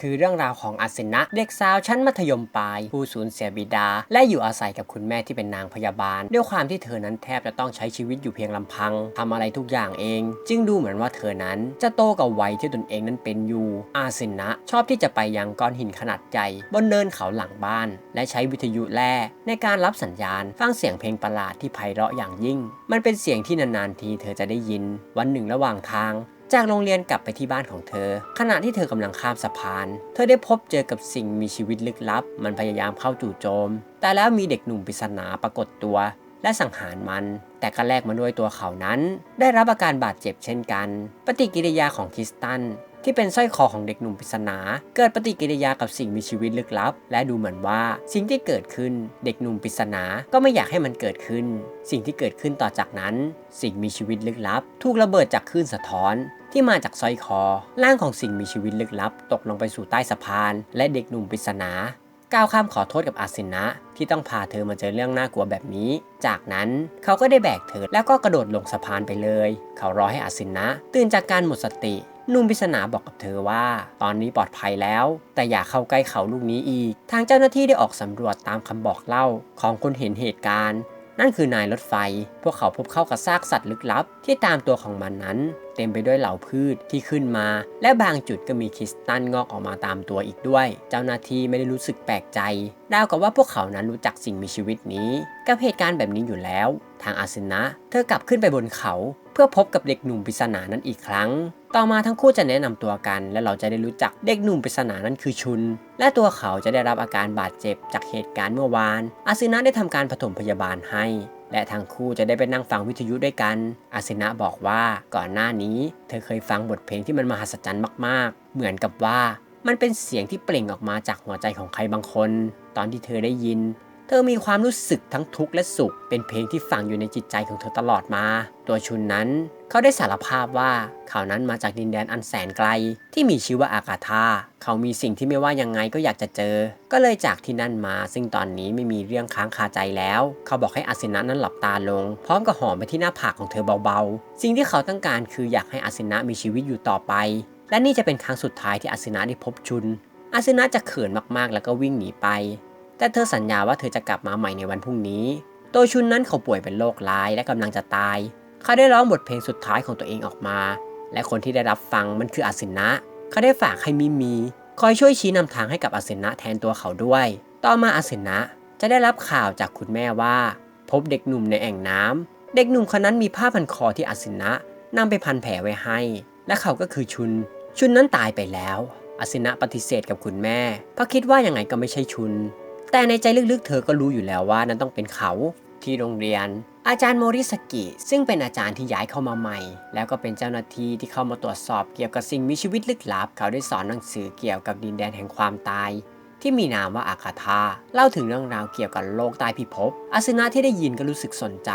คือเรื่องราวของอาสินะ เด็กสาวชั้นมัธยมปลาย ผู้สูญเสียบิดา และอยู่อาศัยกับคุณแม่ที่เป็นนางพยาบาล ด้วยความที่เธอนั้นแทบจะต้องใช้ชีวิตอยู่เพียงลำพังทำอะไรทุกอย่างเอง จึงดูเหมือนว่าเธอนั้นจะโตกับวัยที่ตนเองนั้นเป็นอยู่ อาสินะ ชอบที่จะไปยังก้อนหินขนาดใหญ่บนเนินเขาหลังบ้าน และใช้วิทยุแล่ในการรับสัญญาณฟังเสียงเพลงประหลาดที่ไพเราะอย่างยิ่ง มันเป็นเสียงที่นานๆทีเธอจะได้ยิน วันหนึ่งระหว่างทาง จากโรงเรียนกลับไปที่บ้านของเธอ ขณะที่เธอกำลังข้ามสะพาน เธอได้พบเจอกับสิ่งมีชีวิตลึกลับ มันพยายามเข้าจู่โจม แต่แล้วมีเด็กหนุ่มปริศนาปรากฏตัว และสังหารมัน แต่ก็แลกมาด้วยตัวเขานั้น ได้รับอาการบาดเจ็บเช่นกัน ปฏิกิริยาของคริสตันที่เป็นสร้อยคอของเด็กหนุ่มปริศนา เกิดปฏิกิริยากับสิ่งมีชีวิตลึกลับ และดูเหมือนว่าสิ่งที่เกิดขึ้น เด็กหนุ่มปริศนาก็ไม่อยากให้มันเกิดขึ้น สิ่งที่เกิดขึ้นต่อจากนั้น สิ่งมีชีวิตลึกลับ ถูกระเบิดจากคลื่นสะท้อน ที่มาจากสร้อยคอ ร่างของสิ่งมีชีวิตลึกลับ ตกลงไปสู่ใต้สะพาน และเด็กหนุ่มปริศนากล่าวคำขอโทษกับอาสินะ ที่ต้องพาเธอมาเจอเรื่องน่ากลัวแบบนี้ จากนั้นเขาก็ได้แบกเธอแล้วก็กระโดดลงสะพานไปเลย เขารอให้อาสินะ ตื่นจากการหมดสติหนุ่มปริศนาบอกกับเธอว่า ตอนนี้ปลอดภัยแล้ว แต่อย่าเข้าใกล้เขาลูกนี้อีก ทางเจ้าหน้าที่ได้ออกสำรวจตามคำบอกเล่าของคนเห็นเหตุการณ์ นั่นคือนายรถไฟ พวกเขาพบเข้ากับซากสัตว์ลึกลับ ที่ตามตัวของมันนั้น ต็มไปด้วยเหล่าพืชที่ขึ้นมา และบางจุดก็มีคริสตัลงอกออกมาตามตัวอีกด้วย เจ้าหน้าที่ไม่ได้รู้สึกแปลกใจดาวกับว่าพวกเขานั้นรู้จักสิ่งมีชีวิตนี้ กับเหตุการณ์แบบนี้อยู่แล้ว ทางอาสนะ เธอกลับขึ้นไปบนเขา เพื่อพบกับเด็กหนุ่มปริศนานั้นอีกครั้ง ต่อมาทั้งคู่จะแนะนำตัวกัน และเราจะได้รู้จักเด็กหนุ่มปริศนานั้นคือชุน และตัวเขาจะได้รับอาการบาดเจ็บจากเหตุการณ์เมื่อวาน อาซึนะได้ทำการปฐมพยาบาลให้ และทั้งคู่จะได้ไปนั่งฟังวิทยุด้วยกัน อาสินะบอกว่าก่อนหน้านี้ เธอเคยฟังบทเพลงที่มันมหัศจรรย์มากๆ เหมือนกับว่ามันเป็นเสียงที่เปล่งออกมาจากหัวใจของใครบางคน ตอนที่เธอได้ยิน เธอมีความรู้สึกทั้งทุกข์และสุข เป็นเพลงที่ฝังอยู่ในจิตใจของเธอตลอดมา ตัวชุนนั้น เขาได้สารภาพว่าเขานั้นมาจากดินแดนอันแสนไกล ที่มีชื่อว่าอากาธาเขามีสิ่งที่ไม่ว่ายังไงก็อยากจะเจอ ก็เลยจากที่นั่นมา ซึ่งตอนนี้ไม่มีเรื่องค้างคาใจแล้ว เขาบอกให้อาสินะนั้นหลับตาลง พร้อมกับหอมไปที่หน้าผากของเธอเบาๆ สิ่งที่เขาต้องการคืออยากให้อาสินะมีชีวิตอยู่ต่อไป และนี่จะเป็นครั้งสุดท้ายที่อาสินะได้พบชุน อาสินะจะเขินมากๆ แล้วก็วิ่งหนีไป แต่เธอสัญญาว่าเธอจะกลับมาใหม่ในวันพรุ่งนี้ โตชุนนั้นเขาป่วยเป็นโรคร้ายและกำลังจะตาย เขาได้ร้องบทเพลงสุดท้ายของตัวเองออกมา และคนที่ได้รับฟังมันคืออาสินะ เขาได้ฝากให้มิมีคอยช่วยชี้นำทางให้กับอาสินะแทนตัวเขาด้วย ต่อมาอาสินะจะได้รับข่าวจากคุณแม่ว่า พบเด็กหนุ่มในแอ่งน้ำเด็กหนุ่มคนนั้นมีผ้าพันคอที่อาสินะนำไปพันแผลไว้ให้ และเขาก็คือชุน ชุนนั้นตายไปแล้วอาสินะปฏิเสธกับคุณแม่เพราะคิดว่ายังไงก็ไม่ใช่ชุน แต่ในใจลึกๆ เธอก็รู้อยู่แล้วว่านั่นต้องเป็นเขาที่โรงเรียนอาจารย์โมริสกิ ซึ่งเป็นอาจารย์ที่ย้ายเข้ามาใหม่ แล้วก็เป็นเจ้าหน้าที่ที่เข้ามาตรวจสอบเกี่ยวกับสิ่งมีชีวิตลึกลับ เขาได้สอนหนังสือเกี่ยวกับดินแดนแห่งความตาย ที่มีนามว่าอาคาธาเล่าถึงเรื่องราวเกี่ยวกับโลกใต้พิภพอาซึนะที่ได้ยินก็รู้สึกสนใจ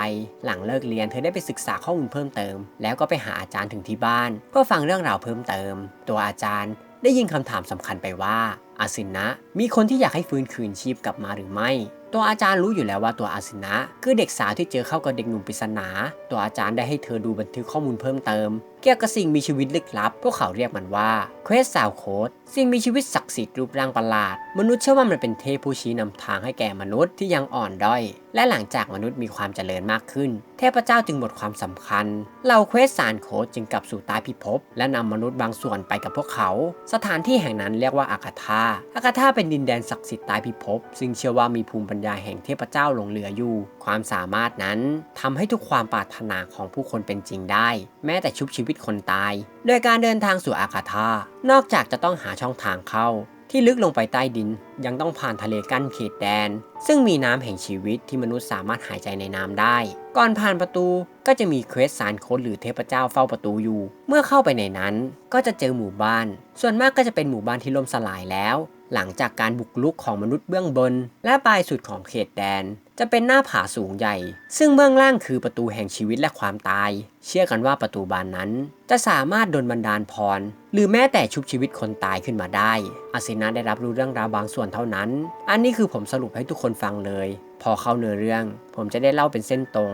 หลังเลิกเรียนเธอได้ไปศึกษาข้อมูลเพิ่มเติม แล้วก็ไปหาอาจารย์ถึงที่บ้าน เพื่อฟังเรื่องราวเพิ่มเติม ตัวอาจารย์ได้ยินคำถามสำคัญไปว่าอาสินะมีคนที่อยากให้ฟื้นคืนชีพกลับมาหรือไม่ ตัวอาจารย์รู้อยู่แล้วว่าตัวอาสินะ คือเด็กสาวที่เจอเข้ากับเด็กหนุ่มปริศนา ตัวอาจารย์ได้ให้เธอดูบันทึกข้อมูลเพิ่มเติม เกี่ยวกับสิ่งมีชีวิตลึกลับ พวกเขาเรียกมันว่าเควสซาวโคดสิ่งมีชีวิตศักดิ์สิทธิ์รูปร่างประหลาด มนุษย์เชื่อว่ามันเป็นเทพผู้ชี้นำทางให้แก่มนุษย์ที่ยังอ่อนด้อย และหลังจากมนุษย์มีความเจริญมากขึ้น เทพเจ้าจึงหมดความสำคัญเหล่าเควสซานโคดจึงกลับสู่ใต้พิภพ และนำมนุษย์บางส่วนไปกับพวกเขา สถานที่แห่งนั้นเรียกว่าอากาธาอากาธาเป็นดินแดนศักดิ์สิทธิ์ใต้พิภพ ซึ่งเชื่อว่ามีภูมิปัญญาแห่งเทพเจ้าหลงเหลืออยู่ ความสามารถนั้นทำให้ทุกความปรารถนาของผู้คนเป็นจริงได้ แม้แต่ชุบชีวิตคนตาย โดยการเดินทางสู่อากาธานอกจากจะต้องหาช่องทางเข้า ที่ลึกลงไปใต้ดิน ยังต้องผ่านทะเลกั้นเขตแดน ซึ่งมีน้ำแห่งชีวิตที่มนุษย์สามารถหายใจในน้ำได้ ก่อนผ่านประตูก็จะมีเควสซานโคดหรือเทพเจ้าเฝ้าประตูอยู่ เมื่อเข้าไปในนั้นก็จะเจอหมู่บ้าน ส่วนมากก็จะเป็นหมู่บ้านที่ล่มสลายแล้ว หลังจากการบุกรุกของมนุษย์เบื้องบน และปลายสุดของเขตแดน จะเป็นหน้าผาสูงใหญ่ ซึ่งเบื้องล่างคือประตูแห่งชีวิตและความตาย เชื่อกันว่าประตูบานนั้น จะสามารถดลบันดาลพร หรือแม้แต่ชุบชีวิตคนตายขึ้นมาได้อาซินะได้รับรู้เรื่องราวบางส่วนเท่านั้น อันนี้คือผมสรุปให้ทุกคนฟังเลย พอเข้าเนื้อเรื่อง ผมจะได้เล่าเป็นเส้นตรง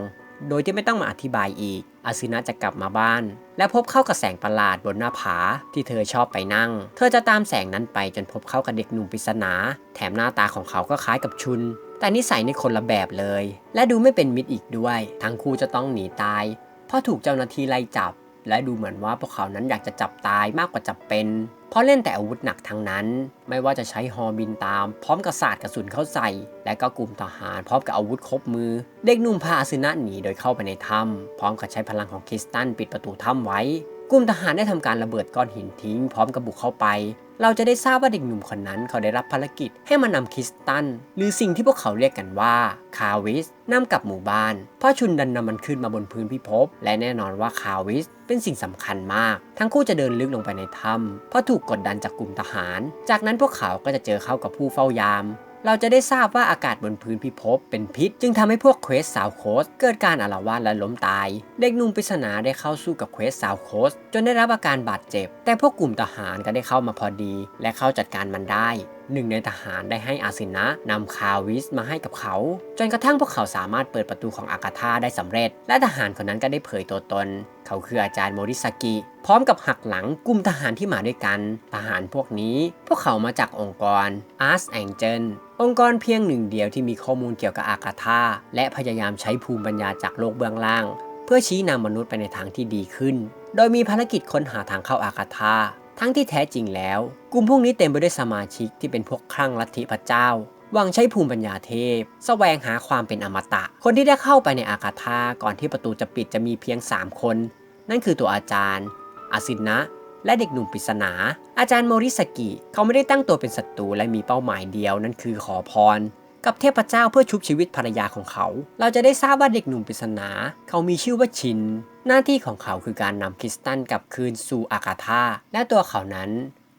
โดยที่ไม่ต้องมาอธิบายอีกอาซึนะจะกลับมาบ้าน และพบเข้ากับแสงประหลาดบนหน้าผาที่เธอชอบไปนั่ง เธอจะตามแสงนั้นไปจนพบเข้ากับเด็กหนุ่มปริศนา แถมหน้าตาของเขาก็คล้ายกับชุน แต่นิสัยในคนละแบบเลย และดูไม่เป็นมิตรอีกด้วย ทั้งคู่จะต้องหนีตาย เพราะถูกเจ้าหน้าที่ไล่จับ และดูเหมือนว่าพวกเขานั้นอยากจะจับตายมากกว่าจับเป็น เพราะเล่นแต่อาวุธหนักทั้งนั้น ไม่ว่าจะใช้ฮอบินตาม พร้อมกับศาสตร์กระสุนเข้าใส่ และก็กลุ่มทหาร พร้อมกับอาวุธครบมือ เด็กนุ่มพาอาซึนะหนีโดยเข้าไปในถ้ำพร้อมกับใช้พลังของคริสตันปิดประตูถ้ำไว้ กลุ่มทหารได้ทำการระเบิดก้อนหินทิ้ง พร้อมกับบุกเข้าไป เราจะได้ทราบว่าเด็กหนุ่มคนนั้นเขาได้รับภารกิจให้มานำคริสตัน หรือสิ่งที่พวกเขาเรียกกันว่าคาวิสนำกลับหมู่บ้านเพราะชุนดันนำมันขึ้นมาบนพื้นพิภพและแน่นอนว่าคาวิสเป็นสิ่งสำคัญมาก ทั้งคู่จะเดินลึกลงไปในถ้ำเพราะถูกกดดันจากกลุ่มทหาร จากนั้นพวกเขาก็จะเจอเข้ากับผู้เฝ้ายาม เราจะได้ทราบว่าอากาศบนพื้นพิภพเป็นพิษ จึงทำให้พวกเควสสาวโคสเกิดการอาละวาดและล้มตาย เด็กหนุ่มปริศนาได้เข้าสู้กับเควสสาวโคสจนได้รับอาการบาดเจ็บ แต่พวกกลุ่มทหารก็ได้เข้ามาพอดี และเข้าจัดการมันได้ หนึ่งในทหารได้ให้อาสินะนำคาวิสมาให้กับเขา จนกระทั่งพวกเขาสามารถเปิดประตูของอากาธาได้สำเร็จ และทหารคนนั้นก็ได้เผยตัวตน เขาคืออาจารย์โมริสกิ พร้อมกับหักหลังกลุ่มทหารที่มาด้วยกัน ทหารพวกนี้ พวกเขามาจากองค์กร Ars Angel องค์กรเพียงหนึ่งเดียวที่มีข้อมูลเกี่ยวกับอากาธาและพยายามใช้ภูมิปัญญาจากโลกเบื้องล่าง เพื่อชี้นำมนุษย์ไปในทางที่ดีขึ้น โดยมีภารกิจค้นหาทางเข้าอากาธา ทั้งที่แท้จริงแล้ว กลุ่มพวกนี้เต็มไปด้วยสมาชิกที่เป็นพวกคลั่งลัทธิพระเจ้าหวังใช้ภูมิปัญญาเทพแสวงหาความเป็นอมตะ คนที่ได้เข้าไปในอากาธาก่อนที่ประตูจะปิดจะมีเพียง 3 คน นั่นคือตัวอาจารย์ อาสินะ และเด็กหนุ่มปริศนา อาจารย์โมริสกิ เขาไม่ได้ตั้งตัวเป็นศัตรูและมีเป้าหมายเดียว นั่นคือขอพร กับเทพเจ้าเพื่อชุบชีวิตภรรยาของเขา เราจะได้ทราบว่าเด็กหนุ่มปริศนา เขามีชื่อว่าชิน หน้าที่ของเขาคือการนำคริสตันกลับคืนสู่อากาธาและตัวเขานั้น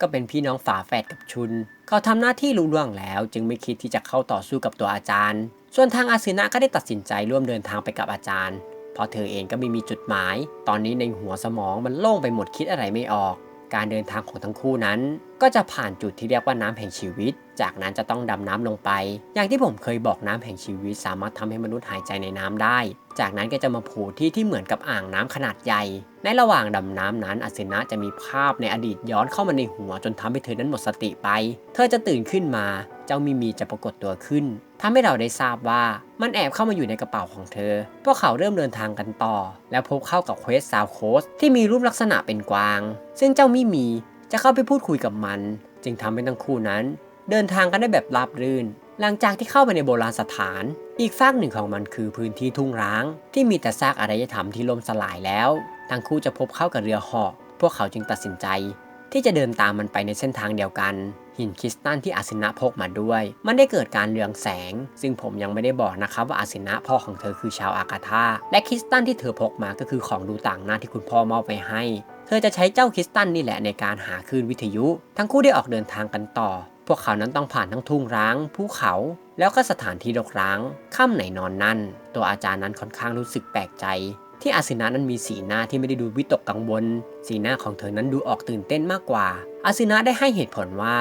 ก็เป็นพี่น้องฝาแฝดกับชุน เขาทำหน้าที่ลุล่วงแล้ว จึงไม่คิดที่จะเข้าต่อสู้กับตัวอาจารย์ ส่วนทางอาซึนะก็ได้ตัดสินใจร่วมเดินทางไปกับอาจารย์ เพราะเธอเองก็ไม่มีจุดหมาย ตอนนี้ในหัวสมองมันโล่งไปหมดคิดอะไรไม่ออก การเดินทางของทั้งคู่นั้น ก็จะผ่านจุดที่เรียกว่าน้ำแห่งชีวิต จากนั้นจะต้องดำน้ำลงไป อย่างที่ผมเคยบอกน้ำแห่งชีวิต สามารถทำให้มนุษย์หายใจในน้ำได้ จากนั้นก็จะมาผูที่ที่เหมือนกับอ่างน้ำขนาดใหญ่ ในระหว่างดำน้ำนั้นอาสินะจะมีภาพในอดีตย้อนเข้ามาในหัวจนทำให้เธอนั้นหมดสติไป เธอจะตื่นขึ้นมา จ้ามิมีจะปรากฏตัวขึ้นทำให้เราได้ทราบว่ามันแอบเข้ามาอยู่ในกระเป๋าของเธอ พวกเขาเริ่มเดินทางกันต่อ แล้วพบเข้ากับเควสซาวโคสที่มีรูปลักษณะเป็นกวาง ซึ่งเจ้ามิมีจะเข้าไปพูดคุยกับมัน จึงทำให้ทั้งคู่นั้น เดินทางกันได้แบบราบรื่น หลังจากที่เข้าไปในโบราณสถาน อีกฝากหนึ่งของมันคือพื้นที่ทุ่งร้าง ที่มีแต่ซากอารยธรรมที่ล่มสลายแล้ว ทั้งคู่จะพบเข้ากับเรือหาะพวกเขาจึงตัดสินใจ ที่จะเดินตามมันไปในเส้นทางเดียวกัน หินคริสตัลที่อาสินะพกมาด้วย มันได้เกิดการเรืองแสง ซึ่งผมยังไม่ได้บอกนะครับว่าอาสินะพ่อของเธอคือชาวอากาธาและคริสตัลที่เธอพกมาก็คือของดูต่างหน้าที่คุณพ่อมอบไปให้ เธอจะใช้เจ้าคริสตัลนี่แหละในการหาคลื่นวิทยุ ทั้งคู่ได้ออกเดินทางกันต่อ พวกเขานั้นต้องผ่านทั้งทุ่งร้างภูเขาแล้วก็สถานที่รกร้าง ค่ำไหนนอนนั่น ตัวอาจารย์นั้นค่อนข้างรู้สึกแปลกใจ ที่อาสินะนั้นมีสีหน้าที่ไม่ได้ดูวิตกกังวล สีหน้าของเธอนั้นดูออกตื่นเต้นมากกว่า อาสินะได้ให้เหตุผลว่า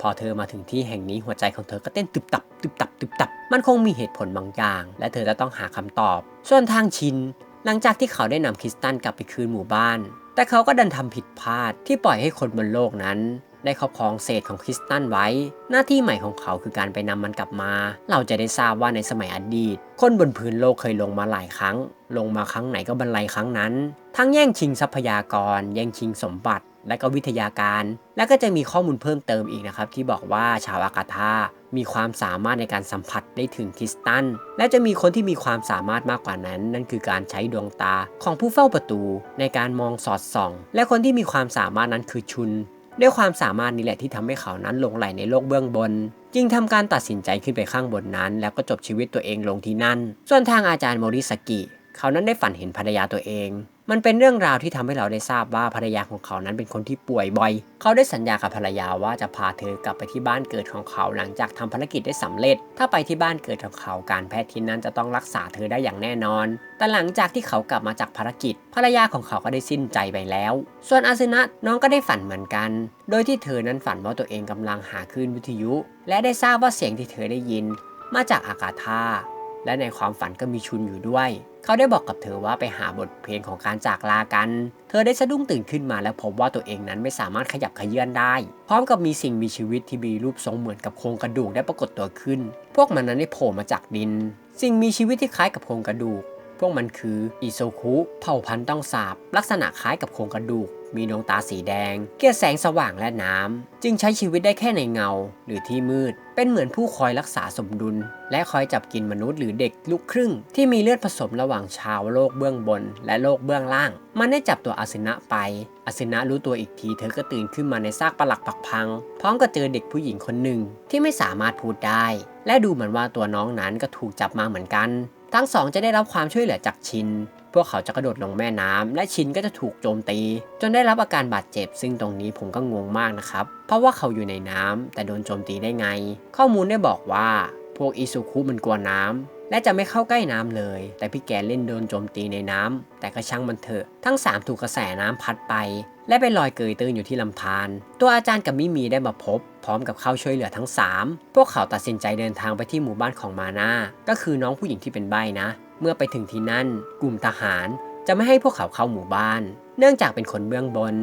พอเธอมาถึงที่แห่งนี้หัวใจของเธอก็เต้นตึบตับตึบตับตึบตับ มันคงมีเหตุผลบางอย่าง และเธอจะต้องหาคำตอบ ส่วนทางชิน หลังจากที่เขาได้นำคริสตันกลับไปคืนหมู่บ้าน แต่เขาก็ดันทำผิดพลาดที่ปล่อยให้คนบนโลกนั้น ได้ครอบครองเศษของคริสตันไว้ หน้าที่ใหม่ของเขาคือการไปนำมันกลับมา เราจะได้ทราบว่าในสมัยอดีต คนบนพื้นโลกเคยลงมาหลายครั้ง ลงมาครั้งไหนก็บรรลัยครั้งนั้น ทั้งแย่งชิงทรัพยากร แย่งชิงสมบัติ และก็วิทยาการ และก็จะมีข้อมูลเพิ่มเติมอีกนะครับ ที่บอกว่าชาวอากาธามีความสามารถในการสัมผัสได้ถึงคริสตัลและจะมีคนที่มีความสามารถมากกว่านั้น นั่นคือการใช้ดวงตาของผู้เฝ้าประตูในการมองสอดส่อง และคนที่มีความสามารถนั้นคือชุน ด้วยความสามารถนี้แหละที่ทำให้เขานั้นหลงไหลในโลกเบื้องบน จึงทำการตัดสินใจขึ้นไปข้างบนนั้น แล้วก็จบชีวิตตัวเองลงที่นั่น ส่วนทางอาจารย์โมริสกิ เขานั้นได้ฝันเห็นภรรยาตัวเอง มันเป็นเรื่องราวที่ทำให้เราได้ทราบว่าภรรยาของเขานั้นเป็นคนที่ป่วยบ่อย เขาได้สัญญากับภรรยาว่าจะพาเธอกลับไปที่บ้านเกิดของเขาหลังจากทำภารกิจได้สำเร็จ ถ้าไปที่บ้านเกิดของเขาการแพทย์ที่นั้นจะต้องรักษาเธอได้อย่างแน่นอน แต่หลังจากที่เขากลับมาจากภารกิจ ภรรยาของเขาก็ได้สิ้นใจไปแล้ว ส่วนอาซึนะน้องก็ได้ฝันเหมือนกัน โดยที่เธอนั้นฝันว่าตัวเองกำลังหาคลื่นวิทยุ และได้ทราบว่าเสียงที่เธอได้ยิน มาจากอากาธา และในความฝันก็มีชุนอยู่ด้วย เขาได้บอกกับเธอว่าไปหาบทเพลงของการจากลากัน เธอได้สะดุ้งตื่นขึ้นมาและพบว่าตัวเองนั้นไม่สามารถขยับขยื่นได้ พร้อมกับมีสิ่งมีชีวิตที่มีรูปทรงเหมือนกับโครงกระดูกได้ปรากฏตัวขึ้น พวกมันนั้นได้โผล่มาจากดิน สิ่งมีชีวิตที่คล้ายกับโครงกระดูก พวกมันคืออิโซคุ เผ่าพันธุ์ต้องสาบ ลักษณะคล้ายกับโครงกระดูก มีดวงตาสีแดง เกลียดแสงสว่างและน้ำ จึงใช้ชีวิตได้แค่ในเงา หรือที่มืด เป็นเหมือนผู้คอยรักษาสมดุล และคอยจับกินมนุษย์หรือเด็กลูกครึ่ง ที่มีเลือดผสมระหว่างชาวโลกเบื้องบน และโลกเบื้องล่าง มันได้จับตัวอาสินะไป อาสินะรู้ตัวอีกทีเธอก็ตื่นขึ้นมาในซากปลักปักพัง พร้อมกับเจอเด็กผู้หญิงคนหนึ่งที่ไม่สามารถพูดได้ และดูเหมือนว่าตัวน้องนั้นก็ถูกจับมาเหมือนกัน ทั้งสองจะได้รับความช่วยเหลือจากชิน พวกเขาจะกระโดดลงแม่น้ำและชินก็จะถูกโจมตี จนได้รับอาการบาดเจ็บ ซึ่งตรงนี้ผมก็งงมากนะครับ เพราะว่าเขาอยู่ในน้ำแต่โดนโจมตีได้ไง ข้อมูลได้บอกว่า พวกอิซุคุมันกลัวน้ำและจะไม่เข้าใกล้น้ำเลย แต่พี่แกเล่นโดนโจมตีในน้ำแต่ก็ช่างมันเถอะ ทั้ง 3 ถูกกระแสน้ำพัดไป และไปลอยเกยตื้นอยู่ที่ลำธารตัวอาจารย์กับมิมีได้มาพบพร้อมกับเข้าช่วยเหลือทั้ง 3 พวกเขาตัดสินใจเดินทางไปที่หมู่บ้านของมาน่าก็คือน้องผู้หญิงที่เป็นใบ้นะ เมื่อไปถึงที่นั่น กลุ่มทหารจะไม่ให้พวกเขาเข้าหมู่บ้าน เนื่องจากเป็นคนเบื้องบน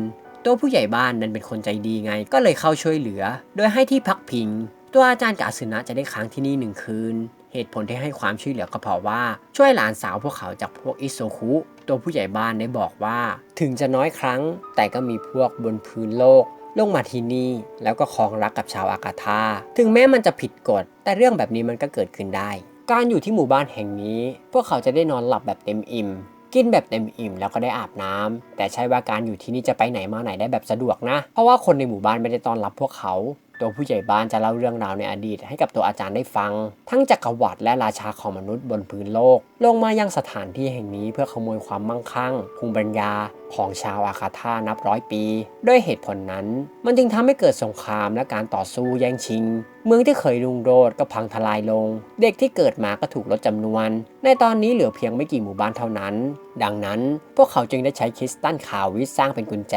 ตัวผู้ใหญ่บ้านนั้นเป็นคนใจดีไง ก็เลยเข้าช่วยเหลือ โดยให้ที่พักพิง ตัวอาจารย์กับอาสึนะจะได้ค้างที่นี่หนึ่งคืน เหตุผลที่ให้ความช่วยเหลือก็เพราะว่าช่วยหลานสาวพวกเขาจากพวกอิโซคุ ตัวผู้ใหญ่บ้านได้บอกว่า ถึงจะน้อยครั้ง แต่ก็มีพวกบนพื้นโลกลงมาที่นี่แล้วก็คลองรักกับชาวอากาธา ถึงแม้มันจะผิดกฎ แต่เรื่องแบบนี้มันก็เกิดขึ้นได้ การอยู่ที่หมู่บ้านแห่งนี้ พวกเขาจะได้นอนหลับแบบเต็มอิ่ม กินแบบเต็มอิ่มแล้วก็ได้อาบน้ำแต่ใช่ว่าการอยู่ที่นี่จะไปไหนมาไหนได้แบบสะดวกนะ เพราะว่าคนในหมู่บ้านไม่ได้ต้อนรับพวกเขาตัวผู้ใหญ่บ้านจะเล่าเรื่องราวในอดีตให้กับตัวอาจารย์ได้ฟัง ทั้งจักรวรรดิและราชาของมนุษย์บนพื้นโลกลงมายังสถานที่แห่งนี้เพื่อขโมยความมั่งคั่งภูมิปัญญาของชาวอาคาธานับร้อยปี ด้วยเหตุผลนั้น มันจึงทำให้เกิดสงครามและการต่อสู้แย่งชิง เมืองที่เคยรุ่งโรจน์ก็พังทลายลง เด็กที่เกิดมาก็ถูกลดจำนวน ในตอนนี้เหลือเพียงไม่กี่หมู่บ้านเท่านั้น ดังนั้นพวกเขาจึงได้ใช้คริสตัลคาวิสสร้างเป็นกุญแจ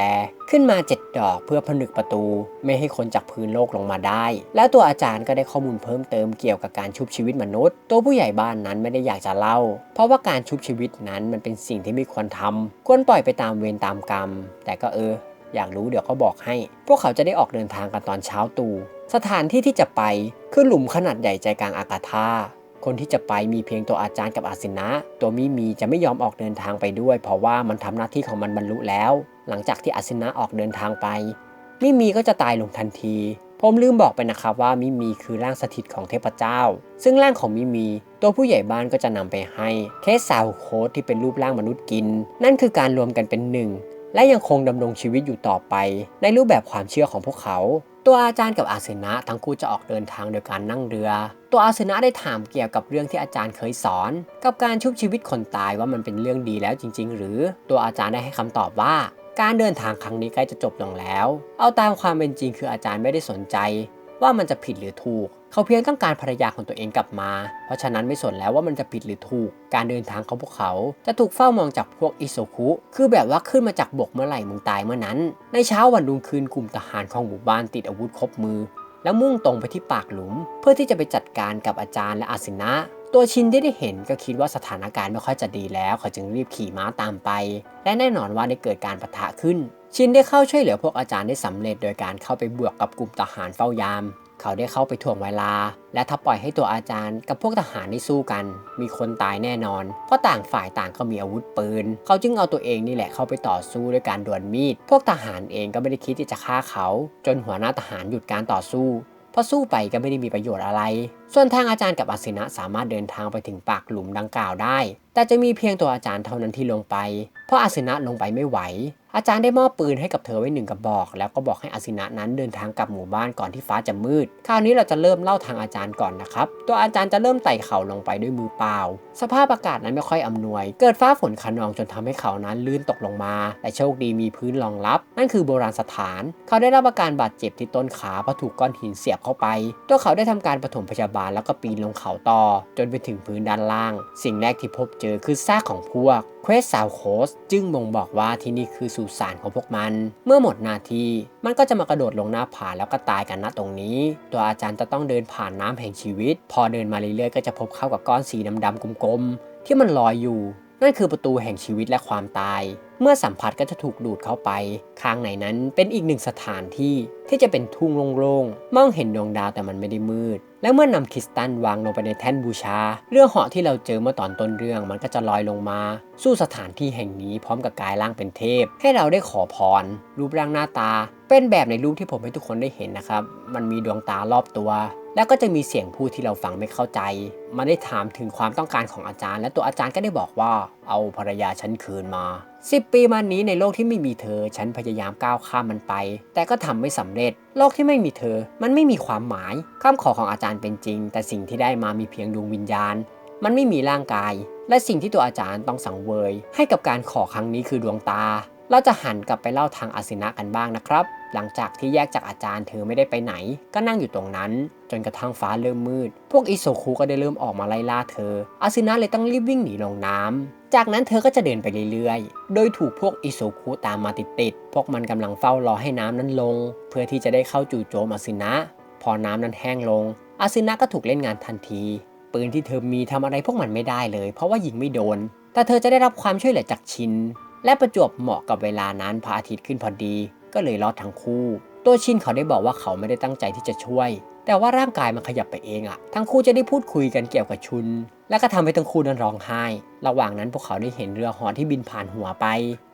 ขึ้นมา 7 ดอกเพื่อผนึกประตู ไม่ให้คนจากพื้นโลกลงมาได้ แล้วตัวอาจารย์ก็ได้ข้อมูลเพิ่มเติมเกี่ยวกับการชุบชีวิตมนุษย์ ตัวผู้ใหญ่บ้านนั้นไม่ได้อยากจะเล่าเพราะว่าการชุบชีวิตนั้นมันเป็นสิ่งที่ไม่ควรทำควรปล่อยไปตามเวรตามกรรม แต่ก็เออ อยากรู้เดี๋ยวก็บอกให้ พวกเขาจะได้ออกเดินทางกันตอนเช้าตู่สถานที่ที่จะไปคือหลุมขนาดใหญ่ใจกลางอากาธาคนที่จะไปมีเพียงตัวอาจารย์กับอาสินะ ตัวมิมีจะไม่ยอมออกเดินทางไปด้วย เพราะว่ามันทำหน้าที่ของมันบรรลุแล้ว หลังจากที่อาสินะออกเดินทางไปมิมีก็จะตายลงทันที ผมลืมบอกไปนะครับว่ามิมีคือร่างสถิตของเทพเจ้า ซึ่งร่างของมิมี ตัวผู้ใหญ่บ้านก็จะนำไปให้ เคสซาวโคดที่เป็นรูปร่างมนุษย์กิน นั่นคือการรวมกันเป็นหนึ่ง และยังคงดำรงชีวิตอยู่ต่อไป ในรูปแบบความเชื่อของพวกเขาตัวอาจารย์กับอาเซนะทั้งคู่จะออกเดินทางโดยการนั่งเรือ ตัวอาเซนะได้ถามเกี่ยวกับเรื่องที่อาจารย์เคยสอน กับการชุบชีวิตคนตายว่ามันเป็นเรื่องดีแล้วจริง ๆ หรือ ตัวอาจารย์ได้ให้คำตอบว่า การเดินทางครั้งนี้ใกล้จะจบลงแล้ว เอาตามความเป็นจริงคืออาจารย์ไม่ได้สนใจ ว่ามันจะผิดหรือถูก เขาเพียงต้องการภรรยาของตัวเองกลับมา เพราะฉะนั้นไม่สนแล้วว่ามันจะผิดหรือถูก การเดินทางของพวกเขาจะถูกเฝ้ามองจากพวกอิโซคุ คือแบบว่าขึ้นมาจากบกเมื่อไหร่มึงตายเมื่อนั้น ในเช้าวันรุ่งขึ้นกลุ่มทหารของหมู่บ้านติดอาวุธครบมือ แล้วมุ่งตรงไปที่ปากหลุม เพื่อที่จะไปจัดการกับอาจารย์และอาสินะ ตัวชินที่ได้เห็นก็คิดว่าสถานการณ์ไม่ค่อยจะดีแล้วเขาจึงรีบขี่ม้าตามไป และแน่นอนว่าได้เกิดการปะทะขึ้น ชินได้เข้าช่วยเหลือพวกอาจารย์ได้สำเร็จโดยการเข้าไปบวกกับกลุ่มทหารเฝ้ายาม เขาได้เข้าไปถ่วงเวลา และถ้าปล่อยให้ตัวอาจารย์ กับพวกทหารได้สู้กัน มีคนตายแน่นอน เพราะต่างฝ่ายต่างก็มีอาวุธปืน เขาจึงเอาตัวเองนี่แหละเข้าไปต่อสู้ด้วยการดวลมีด พวกทหารเองก็ไม่ได้คิดที่จะฆ่าเขา จนหัวหน้าทหารหยุดการต่อสู้ เพราะสู้ไปก็ไม่ได้มีประโยชน์อะไร ส่วนทางอาจารย์กับอาสินะสามารถเดินทางไปถึงปากหลุมดังกล่าวได้แต่จะมีเพียงตัวอาจารย์เท่านั้นที่ลงไป เพราะอาสินะลงไปไม่ไหว อาจารย์ได้มอบปืนให้กับเธอไว้หนึ่งกระบอก แล้วก็บอกให้อาสินะนั้นเดินทางกลับหมู่บ้านก่อนที่ฟ้าจะมืด คราวนี้เราจะเริ่มเล่าทางอาจารย์ก่อนนะครับ ตัวอาจารย์จะเริ่มไต่เขาลงไปด้วยมือเปล่า สภาพอากาศนั้นไม่ค่อยอำนวย เกิดฟ้าฝนคะนองจนทำให้เขานั้นลื่นตกลงมา แต่โชคดีมีพื้นรองรับ นั่นคือโบราณสถาน เขาได้รับอาการบาดเจ็บที่ต้นขาเพราะถูกก้อนหินเสียบเข้าไป ตัวเขาได้ทำการปฐมพยาบาลแล้วก็ปีนลงเขาต่อ จนไปถึงพื้นด้านล่าง สิ่งแรกที่พบเจออคือซากของพวกเควสซาวโคสจึงบ่งบอกว่าที่นี่คือสุสานของพวกมัน เมื่อหมดหน้าที่มันก็จะมากระโดดลงหน้าผาแล้วก็ตายกันณตรงนี้ ตัวอาจารย์จะต้องเดินผ่านน้ำแห่งชีวิต พอเดินมาเรื่อยๆก็จะพบเข้ากับก้อนสีดำๆกลมๆที่มันลอยอยู่ นั่นคือประตูแห่งชีวิตและความตาย เมื่อสัมผัสก็จะถูกดูดเข้าไป ข้างในนั้นเป็นอีกหนึ่งสถานที่ที่จะเป็นทุ่งโล่งๆ มองเห็นดวงดาวแต่มันไม่ได้มืด และเมื่อนำคริสตัลวางลงไปในแท่นบูชา เรือเหาะที่เราเจอเมื่อตอนต้นเรื่องมันก็จะลอยลงมา สู่สถานที่แห่งนี้พร้อมกับกายร่างเป็นเทพ ให้เราได้ขอพร รูปร่างหน้าตา เป็นแบบในรูปที่ผมให้ทุกคนได้เห็นนะครับ มันมีดวงตารอบตัว แล้วก็จะมีเสียงพูดที่เราฟังไม่เข้าใจมันได้ถามถึงความต้องการของอาจารย์ และตัวอาจารย์ก็ได้บอกว่า เอาภรรยาฉันคืนมา 10 ปีมานี้ในโลกที่ไม่มีเธอ ฉันพยายามก้าวข้ามมันไป แต่ก็ทำไม่สำเร็จ โลกที่ไม่มีเธอ มันไม่มีความหมายคำขอของอาจารย์เป็นจริง แต่สิ่งที่ได้มามีเพียงดวงวิญญาณ มันไม่มีร่างกาย และสิ่งที่ตัวอาจารย์ต้องสังเวย ให้กับการขอครั้งนี้คือดวงตา เราจะหันกลับไปเล่าทางอาสินะกันบ้างนะครับ หลังจากที่แยกจากอาจารย์เธอไม่ได้ไปไหน ก็นั่งอยู่ตรงนั้น จนกระทั่งฟ้าเริ่มมืด พวกอิโซคุก็ได้เริ่มออกมาไล่ล่าเธอ อาสินะเลยต้องรีบวิ่งหนีลงน้ำจากนั้นเธอก็จะเดินไปเรื่อยๆ โดยถูกพวกอิโซคุตามมาติดๆ พวกมันกำลังเฝ้ารอให้น้ำนั้นลง เพื่อที่จะได้เข้าจู่โจมอาสินะ พอน้ำนั้นแห้งลง อาสินะก็ถูกเล่นงานทันที ปืนที่เธอมีทำอะไรพวกมันไม่ได้เลย เพราะว่ายิงไม่โดน แต่เธอจะได้รับความช่วยเหลือจากชินและประจวบเหมาะกับเวลานั้นพระอาทิตย์ขึ้นพอดี ก็เลยรอดทั้งคู่ ตัวชินเขาได้บอกว่าเขาไม่ได้ตั้งใจที่จะช่วย แต่ว่าร่างกายมันขยับไปเองอะทั้งคู่จะได้พูดคุยกันเกี่ยวกับชุน และก็ทำให้ทั้งคู่นั้นร้องไห้ ระหว่างนั้นพวกเขาได้เห็นเรือหาะที่บินผ่านหัวไป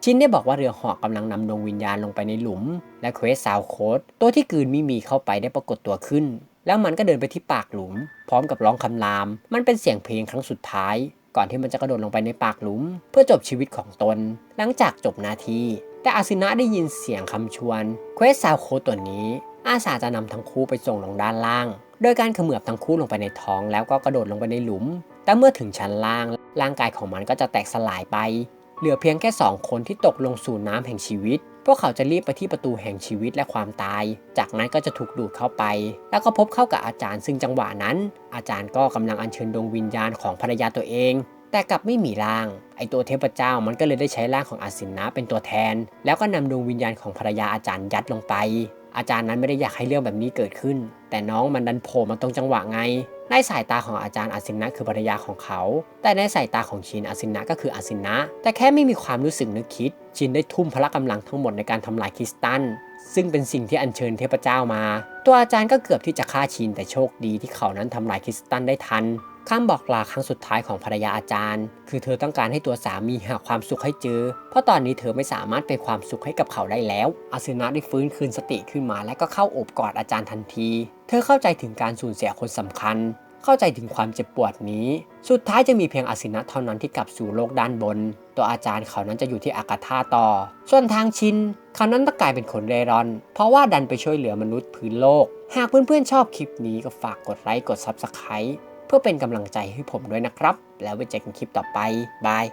ชินได้บอกว่าเรือหาะกำลังนำดวงวิญญาณลงไปในหลุม และเควสซาวโคดตัวที่กืนมิมีเข้าไปได้ปรากฏตัวขึ้น แล้วมันก็เดินไปที่ปากหลุม พร้อมกับร้องคำราม มันเป็นเสียงเพลงครั้งสุดท้ายก่อนที่มันจะกระโดดลงไปในปากหลุม เพื่อจบชีวิตของตน หลังจากจบนาที แต่อาสินะได้ยินเสียงคำชวน เควสซาวโคตัวนี้ อาสาจะนำทั้งคู่ไปส่งลงด้านล่าง โดยการเขมือบทั้งคู่ลงไปในท้องแล้วก็กระโดดลงไปในหลุม แต่เมื่อถึงชั้นล่าง ร่างกายของมันก็จะแตกสลายไป เหลือเพียงแค่สองคนที่ตกลงสู่น้ำแห่งชีวิต พวกเขาจะรีบไปที่ประตูแห่งชีวิตและความตาย จากนั้นก็จะถูกดูดเข้าไป แล้วก็พบเข้ากับอาจารย์ซึ่งจังหวะนั้น อาจารย์ก็กำลังอัญเชิญดวงวิญญาณของภรรยาตัวเอง แต่กลับไม่มีร่าง ไอตัวเทพเจ้ามันก็เลยได้ใช้ร่างของอาสินนะเป็นตัวแทน แล้วก็นำดวงวิญญาณของภรรยาอาจารย์ยัดลงไป อาจารย์นั้นไม่ได้อยากให้เรื่องแบบนี้เกิดขึ้น แต่น้องมันดันโผล่มาตรงจังหวะไง ในสายตาของอาจารย์อาสินนะคือภรรยาของเขา แต่ในสายตาของชินอาสินนะก็คืออาสินนะ แต่แค่ไม่มีความรู้สึกนึกคิด ชินได้ทุ่มพละกำลังทั้งหมดในการทำลายคริสตัลซึ่งเป็นสิ่งที่อัญเชิญเทพเจ้ามา ตัวอาจารย์ก็เกือบที่จะฆ่าชินแต่โชคดีที่เขานั้นทำลายคริสตัลได้ทัน คำบอกลาครั้งสุดท้ายของภรรยาอาจารย์ คือเธอต้องการให้ตัวสามีหาความสุขให้เจอ เพราะตอนนี้เธอไม่สามารถเป็นความสุขให้กับเขาได้แล้ว อาซึนะได้ฟื้นคืนสติขึ้นมาและก็เข้าโอบกอดอาจารย์ทันที เธอเข้าใจถึงการสูญเสียคนสำคัญ เข้าใจถึงความเจ็บปวดนี้ สุดท้ายจะมีเพียงอาสินะเท่านั้นที่กลับสู่โลกด้านบน ตัวอาจารย์เขานั้นจะอยู่ที่อากาธาต่อ ส่วนทางชินเขานั้นต้องกลายเป็นคนเร่ร่อน เพราะว่าดันไปช่วยเหลือมนุษย์พื้นโลก หากเพื่อนๆชอบคลิปนี้ก็ฝากกดไลค์กด Subscribe เพื่อเป็นกำลังใจให้ผมด้วยนะครับ แล้วไว้เจอกันคลิปต่อไป บาย